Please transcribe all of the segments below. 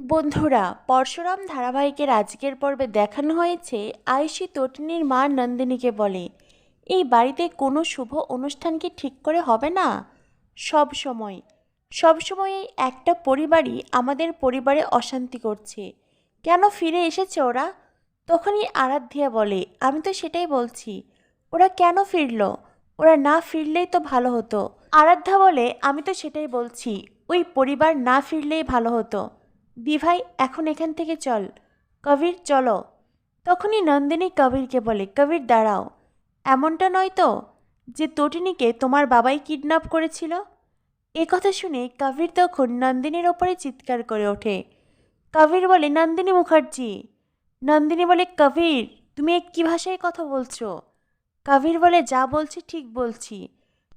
বন্ধুরা, পরশুরাম ধারাবাহিকের আজকের পর্বে দেখানো হয়েছে আয়ুষী তটিনীর মা নন্দিনীকে বলে। এই বাড়িতে কোনো শুভ অনুষ্ঠান কি ঠিক করে হবে না? সব সময়। সব সময় এই একটা পরিবারই আমাদের পরিবারে অশান্তি করছে। কেন ফিরে এসেছে ওরা? তখনই আরাধ্যা বলে, আমি তো সেটাই বলছি। ওরা কেন ফিরল? ওরা না ফিরলেই তো ভালো হতো। আরাধ্যা বলে, আমি তো সেটাই বলছি। ওই পরিবার না ফিরলেই ভালো হতো। দিভাই, এখন এখান থেকে চল। কবির, চলো। তখনই নন্দিনী কবিরকে বলে, কবির, দাঁড়াও। এমনটা নয় তো যে তটিনীকে তোমার বাবাই কিডন্যাপ করেছিল? এ কথা শুনে কবির তখন নন্দিনীর ওপরে চিৎকার করে ওঠে। কবির বলে, নন্দিনী মুখার্জি। নন্দিনী বলে, কবির, তুমি কী ভাষায় কথা বলছো? কবির বলে, যা বলছি ঠিক বলছি।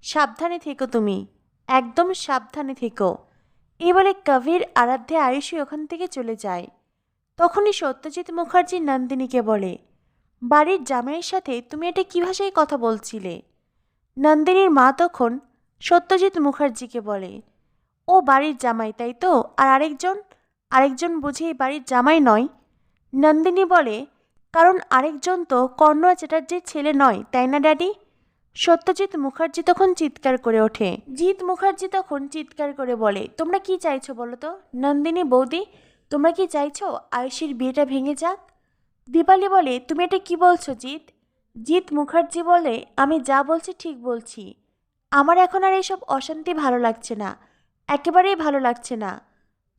সাবধানে থেকো তুমি। একদম সাবধানে থেকো। এই বলে কবির আরাধ্যে আয়ুষী ওখান থেকে চলে যায়। তখনই সত্যজিৎ মুখার্জি নন্দিনীকে বলে, বাড়ির জামাইয়ের সাথে তুমি এটা কী ভাষায় কথা বলছিলে? নন্দিনীর মা তখন সত্যজিৎ মুখার্জিকে বলে, ও বাড়ির জামাই, তাই তো? আর আরেকজন? আরেকজন বুঝি বাড়ির জামাই নয়? নন্দিনী বলে, কারণ আরেকজন তো কর্ণ চ্যাটার্জির ছেলে নয়, তাই না, ড্যাডি? সত্যজিৎ মুখার্জি তখন চিৎকার করে ওঠে। জিৎ মুখার্জি তখন চিৎকার করে বলে, তোমরা কি চাইছো বলো তো? নন্দিনী বৌদি, তোমরা কি চাইছো আয়ুষীর বিয়েটা ভেঙে যাক? দীপালি বলে, তুমি এটা কি বলছো জিৎ? জিৎ মুখার্জি বলে, আমি যা বলছি ঠিক বলছি। আমার এখন আর এইসব অশান্তি ভালো লাগছে না, একেবারেই ভালো লাগছে না।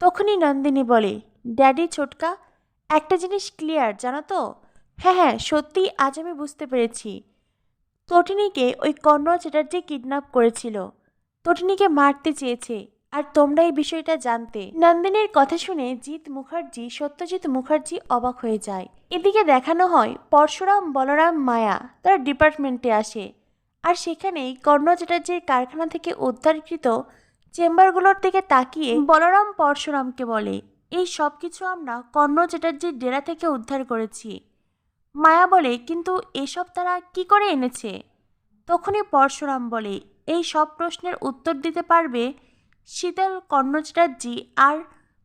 তখনই নন্দিনী বলে, ড্যাডি ছোটকা, একটা জিনিস ক্লিয়ার, জানো তো? হ্যাঁ হ্যাঁ সত্যিই আজ আমি বুঝতে পেরেছি। তটিনীকে ওই কর্ণ চ্যাটার্জি কিডন্যাপ করেছিল। তটিনীকে মারতে চেয়েছে। আর তোমরা এই বিষয়টা জানতে। নন্দিনীর কথা শুনে জিৎ মুখার্জি, সত্যজিৎ মুখার্জি অবাক হয়ে যায়। এদিকে দেখানো হয় পরশুরাম বলরাম মায়া তারা ডিপার্টমেন্টে আসে। আর সেখানেই কর্ণ চ্যাটার্জির কারখানা থেকে উদ্ধারকৃত চেম্বারগুলোর দিকে তাকিয়ে বলরাম পরশুরামকে বলে, এই সব কিছু আমরা কর্ণ চ্যাটার্জির ডেরা থেকে উদ্ধার করেছি। মায়া বলে, কিন্তু এসব তারা কি করে এনেছে? তখনই পরশুরাম বলে, এই সব প্রশ্নের উত্তর দিতে পারবে শীতল চ্যাটার্জি আর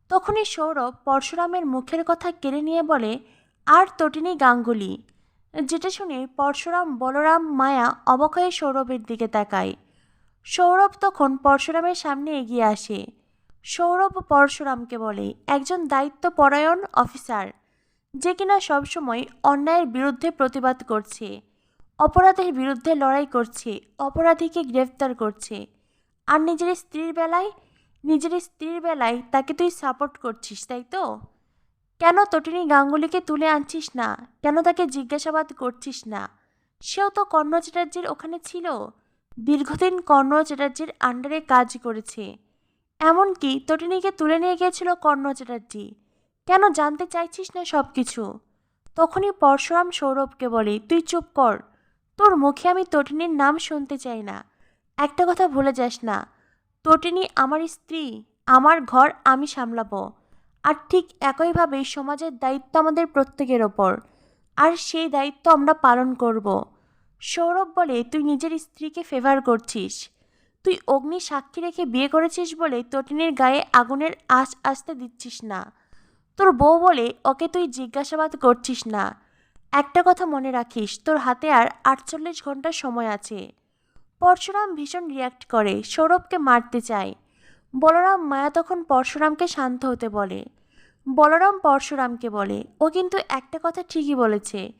তখনই সৌরভ পরশুরামের মুখের কথা কেড়ে নিয়ে বলে, আর তটিনী গাঙ্গুলি। যেটা শুনে পরশুরাম, বলরাম, মায়া অবাক হয়ে সৌরভের দিকে তাকায়। সৌরভ তখন পরশুরামের সামনে এগিয়ে আসে। সৌরভ পরশুরামকে বলে, একজন দায়িত্বপরায়ণ অফিসার যে কিনা সবসময় অন্যায়ের বিরুদ্ধে প্রতিবাদ করছে, অপরাধের বিরুদ্ধে লড়াই করছে, অপরাধীকে গ্রেফতার করছে। আর নিজের স্ত্রীর বেলায়, নিজের স্ত্রীর বেলায় তাকে তুই সাপোর্ট করছিস, তাই তো? কেন তটিনী গাঙ্গুলিকে তুলে আনছিস না? কেন তাকে জিজ্ঞাসাবাদ করছিস না? সেও তো কর্ণ চ্যাটার্জির ওখানে ছিল। দীর্ঘদিন কর্ণ চ্যাটার্জির আন্ডারে কাজ করেছে। এমনকি তটিনীকে তুলে নিয়ে গিয়েছিল কর্ণ চ্যাটার্জি কেন জানতে চাইছিস না সব কিছু তখনই পরশুরাম সৌরভকে বলে, তুই চুপ কর। তোর মুখে আমি তটিনীর নাম শুনতে চাই না। একটা কথা ভুলে যাস না। তটিনী আমার স্ত্রী। আমার ঘর আমি সামলাবো। আর ঠিক একইভাবে সমাজের দায়িত্ব আমাদের প্রত্যেকের ওপর। আর সেই দায়িত্ব আমরা পালন করব। সৌরভ বলে, তুই নিজের স্ত্রীকে ফেভার করছিস। তুই অগ্নি সাক্ষী রেখে বিয়ে করেছিস বলে তটিনীর গায়ে আগুনের আঁচ আসতে দিচ্ছিস না। তোর বউ বলে ওকে তুই জিজ্ঞাসাবাদ করছিস না। একটা কথা মনে রাখিস, তোর হাতে আর আটচল্লিশ ঘণ্টা সময় আছে। পরশুরাম ভীষণ রিয়াক্ট করে, সৌরভকে মারতে চায়। বলরাম মায়া তখন পরশুরামকে শান্ত হতে বলে। বলরাম পরশুরামকে বলে, ও কিন্তু একটা কথা ঠিকই বলেছে।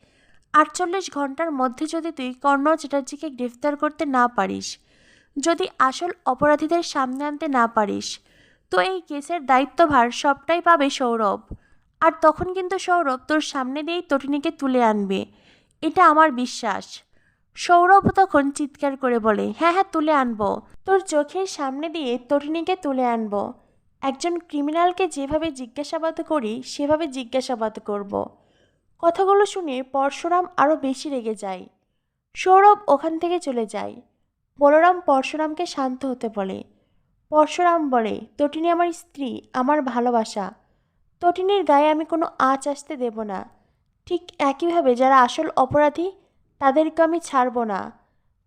আটচল্লিশ ঘণ্টার মধ্যে যদি তুই কর্ণ চ্যাটার্জিকে গ্রেফতার করতে না পারিস, যদি আসল অপরাধীদের সামনে আনতে না পারিস তো এই কেসের দায়িত্বভার সবটাই পাবে সৌরভ। আর তখন কিন্তু সৌরভ তোর সামনে দিয়েই তটিনীকে তুলে আনবে। এটা আমার বিশ্বাস। সৌরভ তখন চিৎকার করে বলে হ্যাঁ হ্যাঁ তুলে আনব। তোর চোখের সামনে দিয়ে তটিনীকে তুলে আনব। একজন ক্রিমিনালকে যেভাবে জিজ্ঞাসাবাদ করি, সেভাবে জিজ্ঞাসাবাদ করব। কথাগুলো শুনে পরশুরাম আরও বেশি রেগে যায়। সৌরভ ওখান থেকে চলে যায়। বলরাম পরশুরামকে শান্ত হতে বলে পরশুরাম বলে, তটিনী আমার স্ত্রী, আমার ভালোবাসা। তটিনীর গায়ে আমি কোনো আঁচ আসতে দেব না। ঠিক একইভাবে যারা আসল অপরাধী, তাদেরকে আমি ছাড়ব না।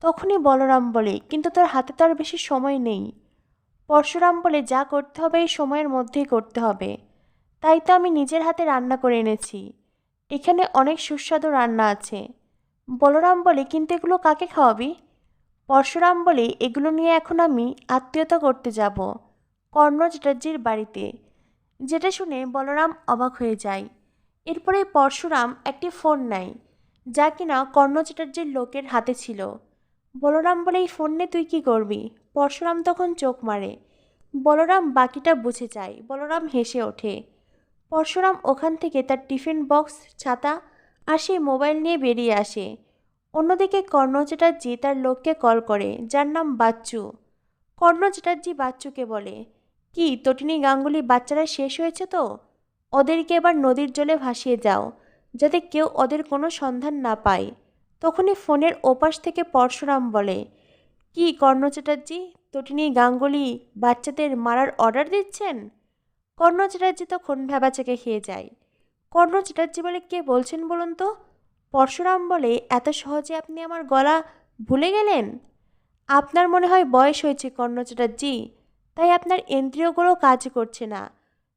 তখনই বলরাম বলে, কিন্তু তোর হাতে তো আর বেশি সময় নেই। পরশুরাম বলে, যা করতে হবে, এই সময়ের মধ্যেই করতে হবে। তাই তো আমি নিজের হাতে রান্না করে এনেছি। এখানে অনেক সুস্বাদু রান্না আছে। বলরাম বলে, কিন্তু এগুলো কাকে খাওয়াবি? পরশুরাম বলে, এগুলো নিয়ে এখন আমি আত্মীয়তা করতে যাব। কর্ণ চ্যাটার্জির বাড়িতে। যেটা শুনে বলরাম অবাক হয়ে যায়। এরপরে পরশুরাম একটি ফোন নেয়, যা কিনা কর্ণ চ্যাটার্জির লোকের হাতে ছিল। বলরাম বলে, এই ফোন নিয়ে তুই কি করবি? পরশুরাম তখন চোখ মারে। বলরাম বাকিটা বুঝে যায়। বলরাম হেসে ওঠে। পরশুরাম ওখান থেকে তার টিফিন বক্স, ছাতা আর সেই মোবাইল নিয়ে বেরিয়ে আসে। অন্যদিকে কর্ণ চ্যাটার্জি তার লোককে কল করে, যার নাম বাচ্চু। কর্ণ চ্যাটার্জি বাচ্চুকে বলে, কি, তটিনী গাঙ্গুলি বাচ্চারা শেষ হয়েছে তো? ওদেরকে এবার নদীর জলে ভাসিয়ে যাও, যাতে কেউ ওদের কোনো সন্ধান না পায়। তখনই ফোনের ওপাশ থেকে পরশুরাম বলে, কি কর্ণ চ্যাটার্জি, তটিনী গাঙ্গুলি বাচ্চাদের মারার অর্ডার দিচ্ছেন? কর্ণ চ্যাটার্জি তখন ভেবাচাকে খেয়ে যায়। কর্ণ চ্যাটার্জি বলে, কে বলছেন বলুন তো? পরশুরাম বলে, এত সহজে আপনি আমার গলা ভুলে গেলেন? আপনার মনে হয় বয়স হয়েছে, কর্ণ চ্যাটার্জি। তাই আপনার ইন্দ্রিয়গুলো কাজ করছে না।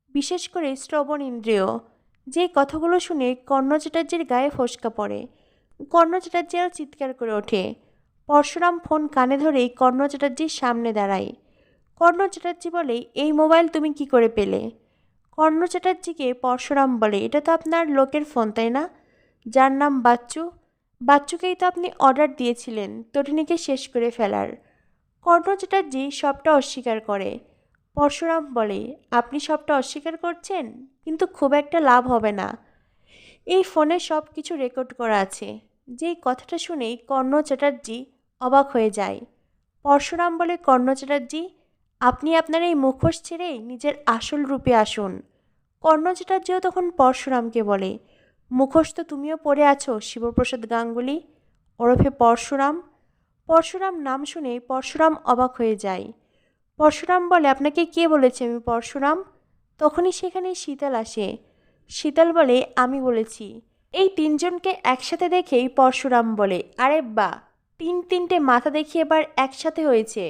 বিশেষ করে শ্রবণ ইন্দ্রিয়। যে কথাগুলো শুনে কর্ণ চ্যাটার্জির গায়ে ফসকা পড়ে। কর্ণ চ্যাটার্জি চিৎকার করে ওঠে। পরশুরাম ফোন কানে ধরেই কর্ণ চ্যাটার্জির সামনে দাঁড়ায়। কর্ণ চ্যাটার্জি বলে, এই মোবাইল তুমি কি করে পেলে? কর্ণ চ্যাটার্জিকে পরশুরাম বলে, এটা তো আপনার লোকের ফোন, তাই না? যার নাম বাচ্চু। বাচ্চুকেই তো আপনি অর্ডার দিয়েছিলেন তটিনীকে শেষ করে ফেলার। কর্ণ চ্যাটার্জি সবটা অস্বীকার করে। পরশুরাম বলে, আপনি সবটা অস্বীকার করছেন? কিন্তু খুব একটা লাভ হবে না। এই ফোনে সব কিছু রেকর্ড করা আছে যেই কথাটা শুনেই কর্ণ চ্যাটার্জি অবাক হয়ে যায়। পরশুরাম বলে কর্ণ চ্যাটার্জি, আপনি আপনার এই মুখোশ ছেড়ে নিজের আসল রূপে আসুন কর্ণ চ্যাটার্জিও তখন পরশুরামকে বলে মুখোশ তো তুমিও পড়ে আছো, শিবপ্রসাদ গাঙ্গুলি, ওরফে পরশুরাম। পরশুরাম নাম শুনে পরশুরাম অবাক হয়ে যায়। পরশুরাম বলে, আপনাকে কে বলেছে আমি পরশুরাম? তখনই সেখানে শীতল আসে। শীতল বলে, আমি বলেছি। এই তিনজনকে একসাথে দেখেই পরশুরাম বলে, আরে বা তিন তিনটে মাথা দেখি এবার একসাথে হয়েছে।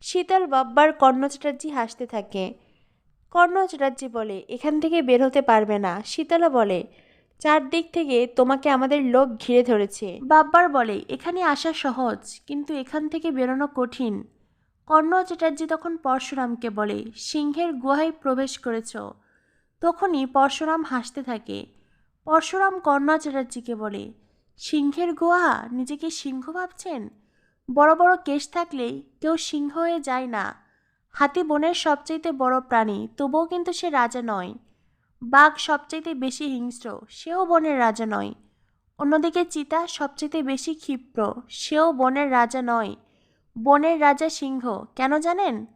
শীতল বাব্বার কর্ণ চ্যাটার্জি হাসতে থাকে। কর্ণ চ্যাটার্জি বলে, এখান থেকে বের হতে পারবে না। শীতলা বলে চারদিক থেকে তোমাকে আমাদের লোক ঘিরে ধরেছে। বাব্বার বলে, এখানে আসা সহজ, কিন্তু এখান থেকে বেরোনো কঠিন। কর্ণ চ্যাটার্জি তখন পরশুরামকে বলে, সিংহের গুহায় প্রবেশ করেছ। তখনই পরশুরাম হাসতে থাকে। পরশুরাম কর্ণ চ্যাটার্জিকে বলে, সিংহের গুহা? নিজেকে সিংহ ভাবছেন? বড় বড় কেশ থাকলেই কেউ সিংহ হয়ে যায় না। হাতি বনের সবচাইতে বড় প্রাণী, তবুও কিন্তু সে রাজা নয়। বাঘ সবচাইতে বেশি হিংস্র, সেও বনের রাজা নয়। অন্যদিকে চিতা সবচাইতে বেশি ক্ষিপ্র, সেও বনের রাজা নয়। বনের রাজা সিংহ, কেন জানেন?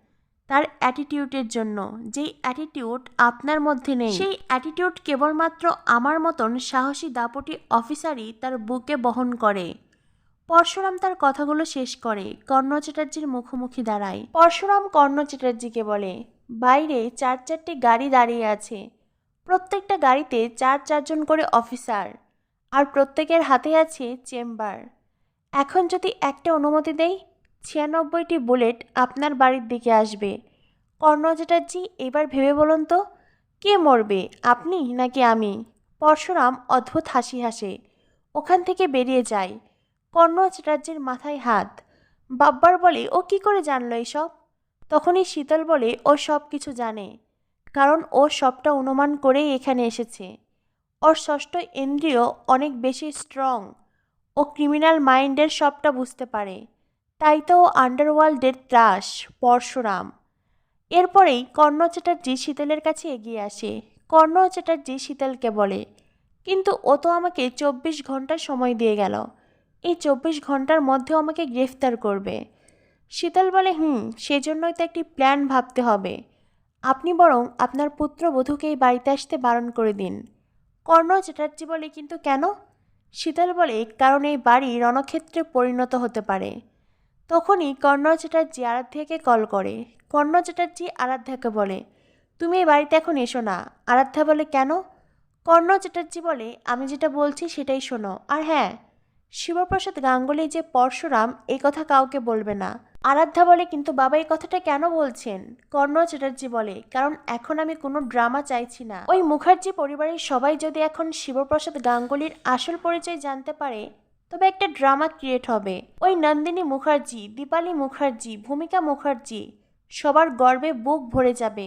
তার অ্যাটিটিউডের জন্য। যেই অ্যাটিটিউড আপনার মধ্যে নেই। সেই অ্যাটিটিউড কেবলমাত্র আমার মতন সাহসী দাপটি অফিসারই তার বুকে বহন করে। পরশুরাম তার কথাগুলো শেষ করে, কর্ণ চ্যাটার্জির মুখোমুখি দাঁড়ায়। পরশুরাম কর্ণ চ্যাটার্জিকে বলে, বাইরে চার চারটি গাড়ি দাঁড়িয়ে আছে। প্রত্যেকটা গাড়িতে চার চারজন করে অফিসার আর প্রত্যেকের হাতে আছে চেম্বার। এখন যদি একটা অনুমতি দেই, ছিয়ানব্বইটি বুলেট আপনার বাড়ির দিকে আসবে। কর্ণ চ্যাটার্জি, এবার ভেবে বলুন তো, কে মরবে, আপনি নাকি আমি? পরশুরাম অদ্ভুত হাসি হাসে, ওখান থেকে বেরিয়ে যায়। কর্ণ চ্যাটার্জির মাথায় হাত, বাব্বার বলে, ও কি করে জানলো এসব? তখনই শীতল বলে, ও সব কিছু জানে। কারণ ও সবটা অনুমান করেই এখানে এসেছে। ওর ষষ্ঠ ইন্দ্রিয় অনেক বেশি স্ট্রং ও ক্রিমিনাল মাইন্ডের সবটা বুঝতে পারে। তাই তো ও আন্ডারওয়ার্ল্ডের ত্রাস, পরশুরাম। এরপরেই কর্ণ চ্যাটার্জি শীতলের কাছে এগিয়ে আসে। কর্ণ চ্যাটার্জি শীতলকে বলে, কিন্তু ও তো আমাকে চব্বিশ ঘণ্টা সময় দিয়ে গেল। এই চব্বিশ ঘণ্টার মধ্যেও আমাকে গ্রেফতার করবে। শীতল বলে, হুম, সেজন্যই তো একটি প্ল্যান ভাবতে হবে। আপনি বরং আপনার পুত্রবধূকে এই বাড়িতে আসতে বারণ করে দিন। কর্ণ চ্যাটার্জি বলে, কিন্তু কেন? শীতল বলে, কারণ এই বাড়ি রণক্ষেত্রে পরিণত হতে পারে। তখনই কর্ণ চ্যাটার্জি আরাধ্যাকে কল করে। কর্ণ চ্যাটার্জি আরাধ্যাকে বলে, তুমি এই বাড়িতে এখন এসো না। আরাধ্যা বলে, কেন? কর্ণ চ্যাটার্জি বলে, আমি যেটা বলছি সেটাই শোনো। আর হ্যাঁ। শিবপ্রসাদ গাঙ্গুলি যে পরশুরাম এই কথা কাউকে বলবে না। আরাধ্যা বলে, কিন্তু বাবা এই কথাটা কেন বলছেন? কর্ণ চ্যাটার্জি বলে, কারণ এখন আমি কোনো ড্রামা চাইছি না। ওই মুখার্জি পরিবারের সবাই যদি এখন শিবপ্রসাদ গাঙ্গুলির আসল পরিচয় জানতে পারে, তবে একটা ড্রামা ক্রিয়েট হবে। ওই নন্দিনী মুখার্জি, দীপালি মুখার্জি, ভূমিকা মুখার্জি, সবার গর্বে বুক ভরে যাবে।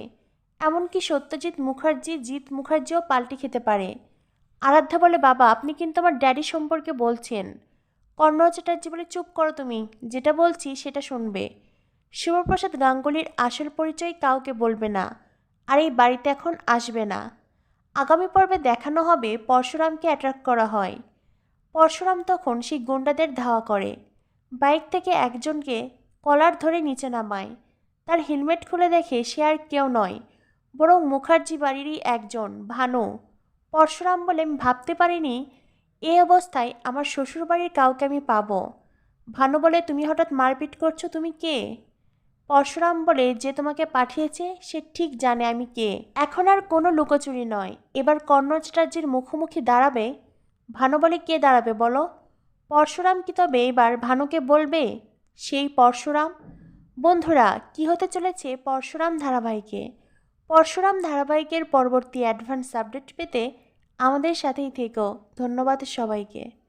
এমনকি সত্যজিৎ মুখার্জি, জিৎ মুখার্জিও পাল্টি খেতে পারে। আরাধ্যা বলে, বাবা, আপনি কিন্তু আমার ড্যাডি সম্পর্কে বলছেন। কর্ণ চ্যাটার্জি বলে, চুপ করো তুমি, যেটা বলছি সেটা শুনবে। শিবপ্রসাদ গাঙ্গুলির আসল পরিচয় কাউকে বলবে না, আর এই বাড়িতে এখন আসবে না। আগামী পর্বে দেখানো হবে পরশুরামকে অ্যাট্রাক্ট করা হয়। পরশুরাম তখন সেই গুন্ডাদের ধাওয়া করে। বাইক থেকে একজনকে কলার ধরে নিচে নামায়। তার হেলমেট খুলে দেখে সে আর কেউ নয়, বরং মুখার্জি বাড়িরই একজন, ভানু। পরশুরাম বলে, "আমি ভাবতে পারিনি এই অবস্থায় আমার শ্বশুরবাড়ির কাউকে আমি পাবো? ভানু বলে, তুমি হঠাৎ মারপিট করছ, তুমি কে? পরশুরাম বলে, যে তোমাকে পাঠিয়েছে, সে ঠিক জানে আমি কে। এখন আর কোনো লুকোচুরি নয়। এবার কর্ণ চ্যাটার্জির মুখোমুখি দাঁড়াবে? ভানু বলে, কে দাঁড়াবে বলো? পরশুরাম কি তবে এবার ভানুকে বলবে, সেই পরশুরাম। বন্ধুরা, কি হতে চলেছে পরশুরাম ধারাবাহিকে? পরশুরাম ধারাবাহিকের পরবর্তী অ্যাডভান্স আপডেট পেতে আমাদের সাথেই থেকো। ধন্যবাদ সবাইকে।